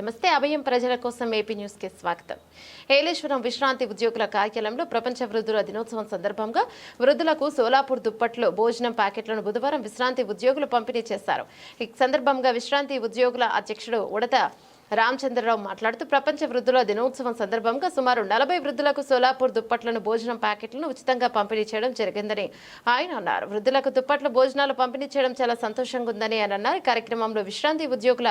నమస్తే. అభయం ప్రజల కోసం ఏపీ న్యూస్కి స్వాగతం. ఏలేశ్వరం విశ్రాంతి ఉద్యోగుల కార్యాలయంలో ప్రపంచ వృద్ధుల దినోత్సవం సందర్భంగా వృద్ధులకు సోలాపూర్ దుప్పట్లు భోజనం ప్యాకెట్లను బుధవారం విశ్రాంతి ఉద్యోగులు పంపిణీ చేశారు. ఈ సందర్భంగా విశ్రాంతి ఉద్యోగుల అధ్యక్షుడు ఉడత రామచంద్రరావు మాట్లాడుతూ ప్రపంచ వృద్ధుల దినోత్సవం సందర్భంగా సుమారు నలభై వృద్ధులకు సోలాపూర్ దుప్పట్లను భోజనం ప్యాకెట్లను ఉచితంగా పంపిణీ చేయడం జరిగిందని ఆయన అన్నారు. వృద్ధులకు దుప్పట్ల భోజనాలు పంపిణీ చేయడం చాలా సంతోషంగా ఉందని ఆయన అన్నారు. కార్యక్రమంలో విశ్రాంతి ఉద్యోగుల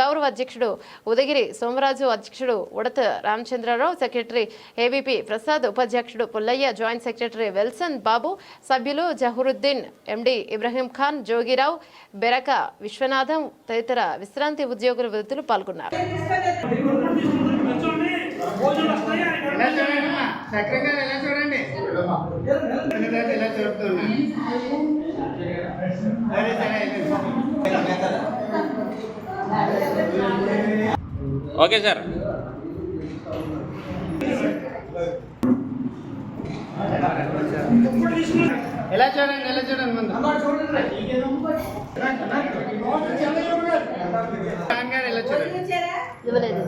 గౌరవ అధ్యక్షుడు ఉదగిరి సోమరాజు అధ్యక్షుడు ఉడత రామచంద్రరావు సెక్రటరీ ఏబీపీ ప్రసాద్ ఉపాధ్యక్షుడు Pullayya joint secretary Welson Babu సభ్యులు జహరుద్దీన్ ఎండి ఇబ్రహీం ఖాన్ జోగిరావు బెరక విశ్వనాథం తదితర విశ్రాంతి ఉద్యోగుల వృద్ధులు పాల్గొన్నారు. ఎలా చూడండి అమ్మా చక్రం గారు ఎలా చూడండి ఎందుకంటే ఇలా చూపుతున్నా సరే సరే ఓకే సార్ ఎలా చూడండి ఎలా చూడండి ముందు ఖాన్ గారు ఎలా చూడండి ఇవ్వలేదు.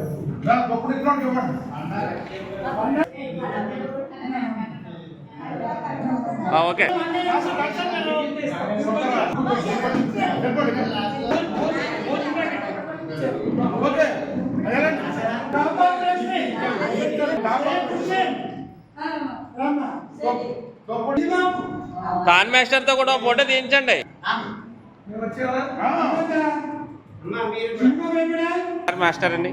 ఆ, ఓకే. ఖాన్ మాస్టర్తో కూడా ఒక ఫోటో తీయించండి. మాస్టర్ అండి